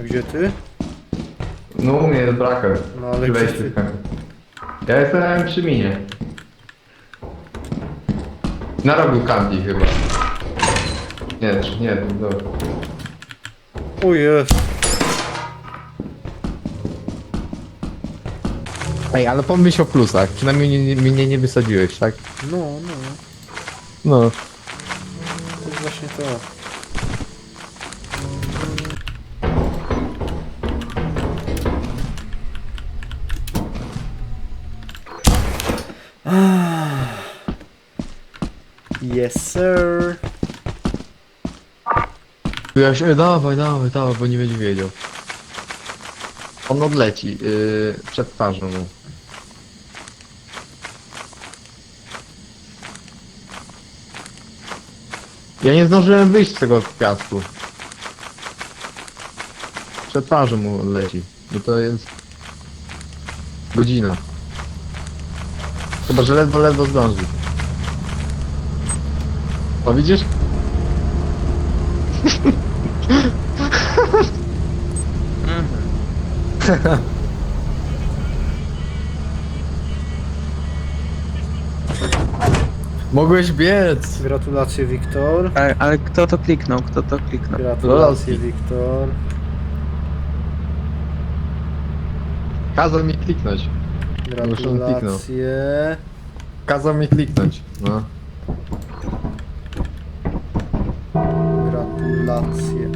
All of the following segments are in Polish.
A gdzie ty? No u mnie jest braker. No ale Przy gdzie ty? w kamień. Ja jestem przy minie. Na rogu kampi chyba. Nie, czy- nie, dobra. O jest. Ej, ale pomyśl o plusach. Przynajmniej mnie, nie- mnie nie wysadziłeś, tak? No, no. No. To jest właśnie to. Yes, sir. Ja się, dawaj, dawaj, dawaj, bo nie będzie wiedział. On odleci, yy, przed twarzą mu. Ja nie zdążyłem wyjść z tego piasku. Przed twarzą mu odleci. Bo to jest... Godzina. Chyba, że ledwo, ledwo zdąży. O, widzisz? Mogłeś biec! Gratulacje, Wiktor. Ale, ale kto to kliknął? Kto to kliknął? Gratulacje. Wiktor. Kazał mi kliknąć. Gratulacje. Kazał mi kliknąć. No. Gratulacje.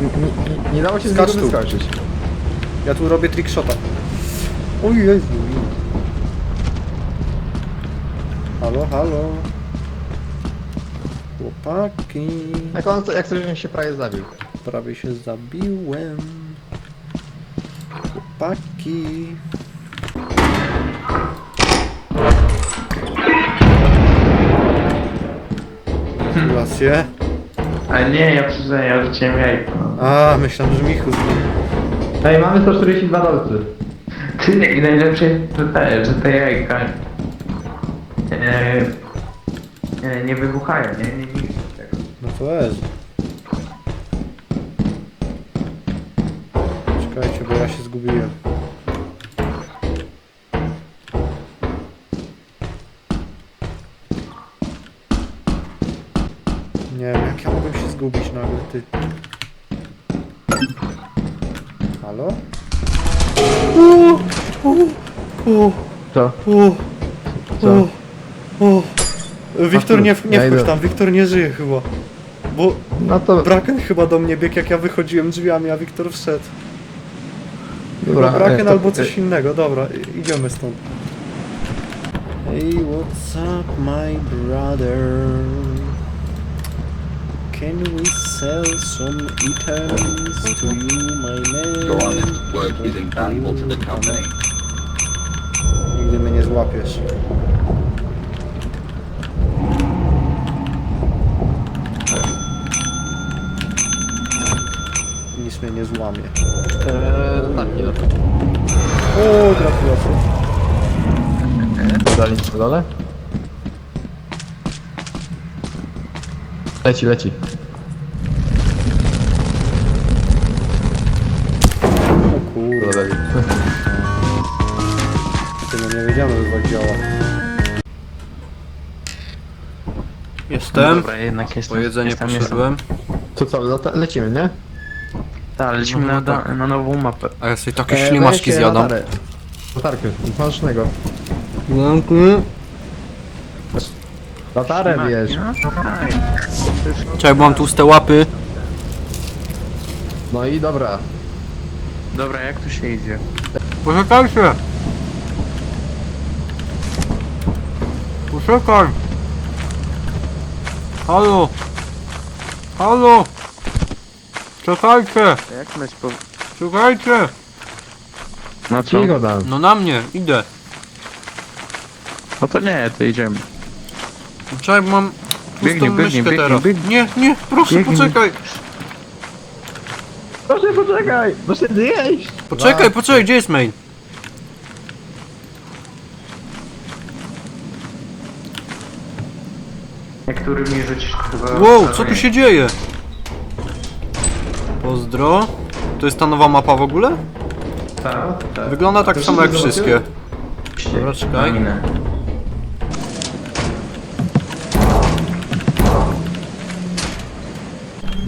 Nie, nie, nie dało się z Skacz niego tu. wyskoczyć. Ja tu robię trickshota. O Jezu. Halo, halo. Chłopaki. Jak on, jak coś się prawie zabił. Prawie się zabiłem. Chłopaki. Gratulacje. A nie, ja przyznaję, ja rzuciłem jajko. No. A, myślałem, że Michu zbił. Ej, mamy 142 dolcy. Ty, i najlepsze jest że te, że te jajka e, e, nie wybuchają, nie, nie niszczą tego. No to jest. Czekajcie, bo ja się zgubiłem. Ty. Halo? O, o, o, Co? o, Co? Wiktor, nie, nie Ja wchodź idę. tam, Wiktor nie żyje chyba. Bo No to... Braken chyba do mnie biegł, jak ja wychodziłem drzwiami, a Wiktor wszedł. Dobra, Braken e, to- albo coś innego, dobra, i- idziemy stąd. Hey, what's up, my brother? Can we sell some items to you, my man? Your honest work is invaluable to the company. Nigdy mnie nie złapiesz. Nic mnie nie złamie. Eee, tak, nie O, gratulacje. Dali na dole? Leci, leci. O kurde, Dodali. ty no nie wiedziałem, że tak działa. Jestem. Dobra, jednak jestem. Po jedzenie jestem, poszedłem. To co, lata- lecimy, nie? Tak, lecimy No, na, tak. na nową mapę. A ja sobie takie Eee, ślimaczki zjadam. Latarkę, smacznego. Latarę bierz. No, fajnie. Czekaj, bo mam tłuste łapy. No i dobra. Dobra, jak tu się idzie? Poczekajcie! Poczekaj! Halo! Halo! Czekajcie! To Jak myć po... Czekajcie! No co? Cicho tam. No na mnie, idę. No to nie, to idziemy. Czekaj, bo mam pustą biegnij, myszkę biegnij, teraz. biegnij. Nie, nie, proszę Biegnij. poczekaj! Proszę poczekaj, muszę zjeść. Poczekaj, poczekaj, gdzie jest main? Niektórymi rzucisz chyba... Wow, co tu się dzieje? Pozdro. To jest ta nowa mapa w ogóle? Tak, tak. Wygląda tak samo jak wszystkie. Dobra, czekaj. Na minę.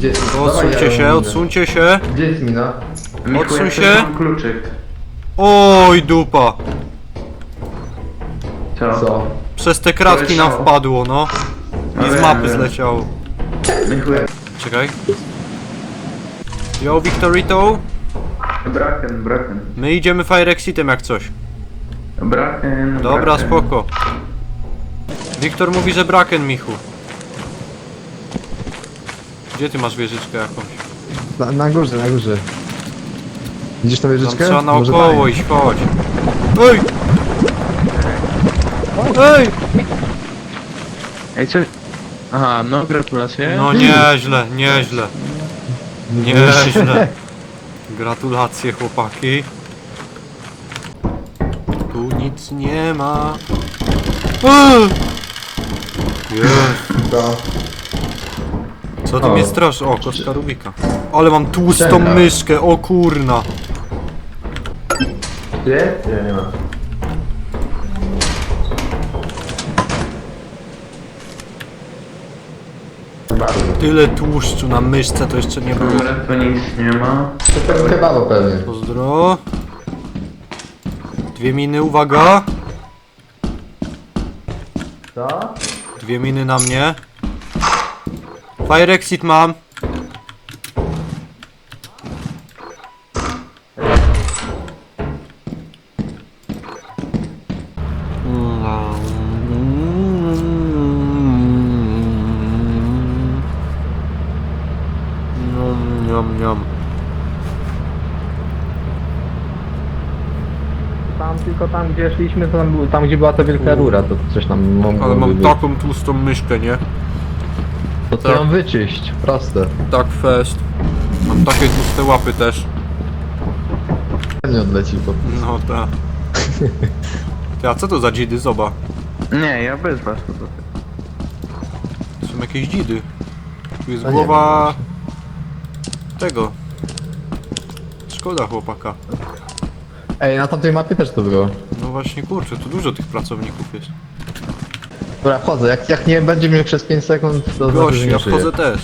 Gdzie Odsuńcie się, odsuńcie się. Gdzie jest mina? Michu, Odsuń jak się. mam kluczyk. Oj, dupa. Co? Co? Przez te kratki nam Poleciało. wpadło, no. I z wiem, mapy wiem. zleciało. Czekaj. Yo, Victorito. Braken, braken. My idziemy Fire Exitem jak coś. Braken, Dobra, braken. spoko. Wiktor mówi, że braken, Michu. Gdzie ty masz wieżyczkę jakąś? Na, na górze, na górze. Widzisz tą Tam wieżyczkę? trzeba Może naokoło iść, chodź. Ej! Ej! Ej, co? Aha, no gratulacje. No nieźle, nieźle. Nieźle. Gratulacje chłopaki. Tu nic nie ma. Jest. Co? Co tu O. mnie straszy? O, kostka Rubika. Ale mam tłustą myszkę, o kurna. Gdzie? Nie, nie ma. Tyle tłuszczu na myszce to jeszcze nie było. Dobra, tu nic nie ma. To jest kebabu pewnie. Pozdro. Dwie miny, uwaga. Co? Dwie miny na mnie. Fire exit mam. Niam, niam. Tam tylko tam gdzie szliśmy, to tam, tam gdzie była ta wielka rura, to coś tam mogło Ale mam być. taką tłustą myszkę, nie? To co ją wyczyść, proste. Tak fest. Mam takie tłuste łapy też. Nie odleci po No tak. Ty, a co to za dzidy? Zoba. Nie, ja bez was. To są jakieś dzidy. Tu jest No nie głowa... Tego. Szkoda chłopaka. Ej, na tamtej mapie też to było. No właśnie, kurczę, tu dużo tych pracowników jest. Dobra, wchodzę. Jak, jak nie będzie mnie przez 5 sekund, to znaczy, Gość, że ja nie żyję. wchodzę też.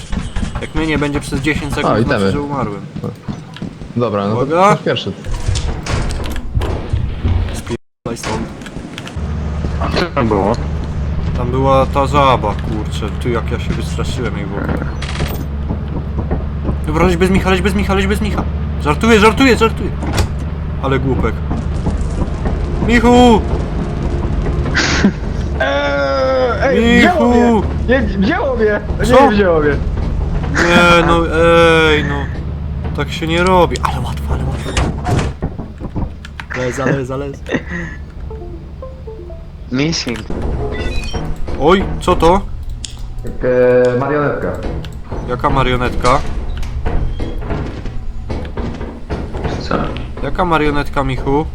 Jak mnie nie będzie przez 10 sekund, O, to znaczy, itemy. że umarłem. Dobra, no to Uwaga. masz pierwszy. Daj stąd. A co tam było? Tam była ta żaba, kurczę. Ty, jak ja się wystraszyłem jej w ogóle. Dobra, leć bez Micha, leć bez Micha, leć bez Micha. Żartuję, żartuję, żartuję. Ale głupek. Michu! Eee, Michu! Nie, wzięło mnie! Co? Nie wzięło mnie. Nie no, ej no. Tak się nie robi. Ale łatwo, ale łatwo. Lez, lez, lez. Missing. Oj, co to? Eee, marionetka. Jaka marionetka? Co? Jaka marionetka, Michu?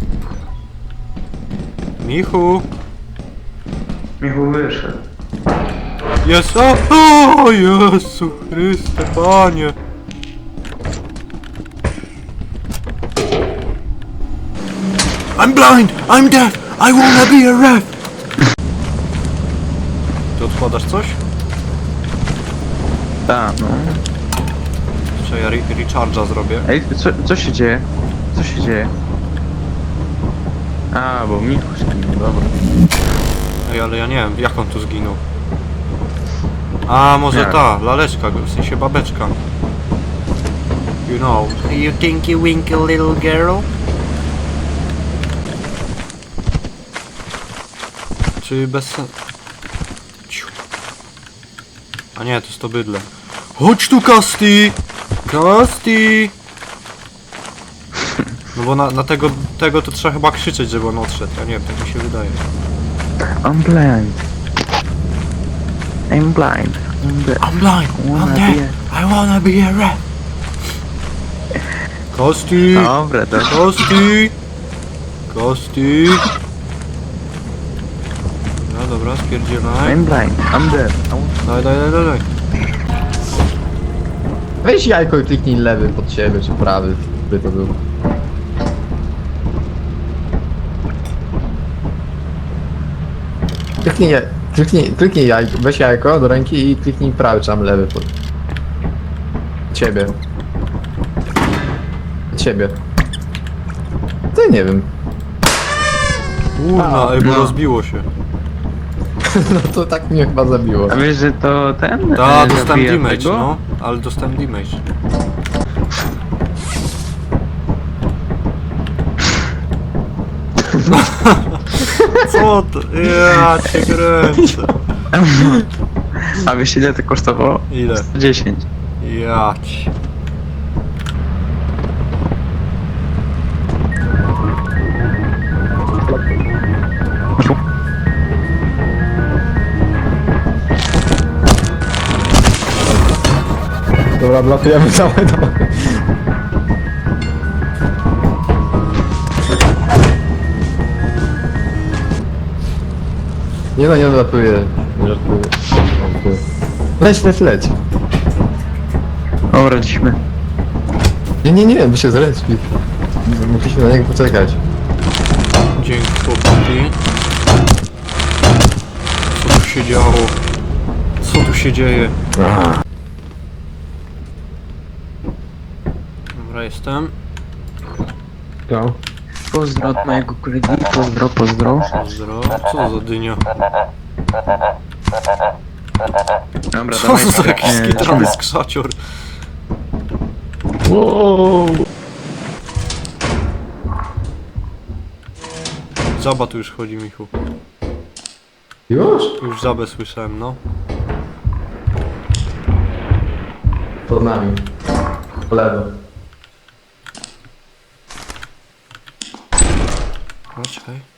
Michu? Michu wyszedł. Jest, o, Jezu Chryste, Panie. I'm blind, I'm deaf, I wanna be a ref. Ty odkładasz coś? Tak, no. Czy ja re- recharge'a zrobię? Ej, co, co się dzieje? Co się dzieje? A, bo Michu zginął, dobra. Ej, ale ja nie wiem, jak on tu zginął. A, może Jak? ta, laleczka, w sensie babeczka. You know. You tinky winky little girl? Czy bez sen... Ciu. A nie, to jest to bydle. Chodź tu, Kasti! Kasti! No bo na, na tego, tego to trzeba chyba krzyczeć, żeby on odszedł. Ja nie wiem, tak mi się wydaje. I'm blind. I'm blind. I'm blind. I'm blind. Wanna I'm dead. I wanna be a rat. Kosti. Dobra, dobra. Kosti. Kosti. Dobra, dobra, spierdzielaj. I'm blind. I'm dead. I want- Daj, daj, daj, daj, daj. Weź jajko i kliknij lewy pod siebie, czy prawy, by to był. Kliknij, kliknij, kliknij jajko, weź jajko do ręki i kliknij prawy, czy tam lewy pod... Ciebie. Ciebie. To ja nie wiem. Kurna, ej, bo no. rozbiło się. No to tak mnie chyba zabiło. A wiesz, że to ten? Ta, e, dostałem zabija damage, tego? no. Ale dostałem damage. Co to? Ja cię kręcę. A wiesz ile to kosztowało? Ile? 10. Ja ci. Dobra, blatujemy całe domy. Nie no, nie odlatuję. Nie żartuję. Żartuję. Leć, leć, leć. Dobra, lecimy. Nie, nie, nie, by się zrespił. Musieliśmy na niego poczekać. Dzięki chłopaki. Co tu się działo? Co tu się dzieje? Dobra, jestem. No. Pozdro od mojego kolegi, pozdro, pozdro. Pozdro. Co za dynia? Dobra, Co to za jakiś skitrany skrzacior? Wow. Zaba tu już chodzi, Michu. Już? Już zabę słyszałem, no. Pod nami. Po lewo. No,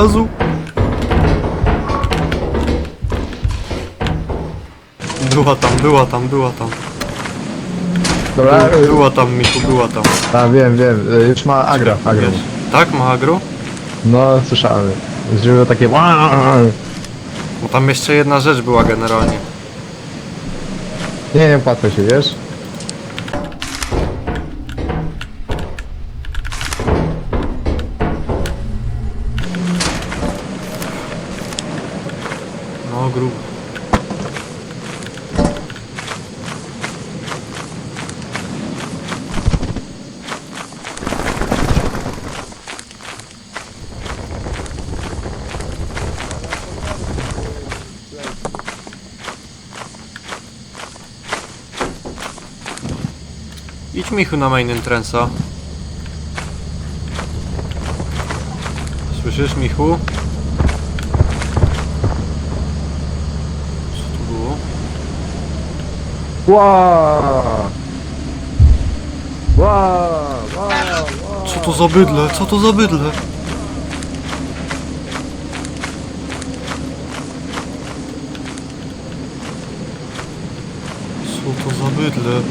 Gazu! Była tam, była tam, była tam. Dobra, By- Była tam, Michu, była tam. a wiem, wiem, y, już ma agra. Wiesz? Tak, ma agro? No, słyszałem. Zrobiło takie Bo tam jeszcze jedna rzecz była generalnie. Nie, nie patrzę się, wiesz? No, grubo. Idź Michu na main entrance'a. Słyszysz Michu? Co tu było? Wow! Wow! Wow! Co to za bydle? Co to za bydle? Co to za bydle?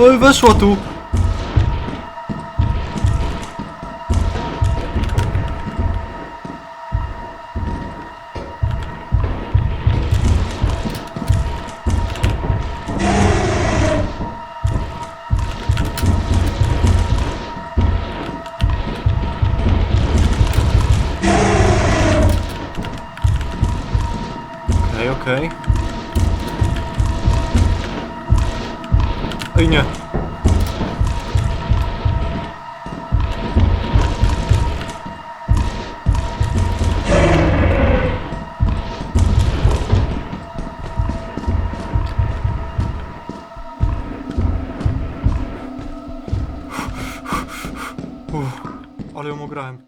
Oj, weszła tu! Okej, okej. Ej, nie. Ale ją ograłem.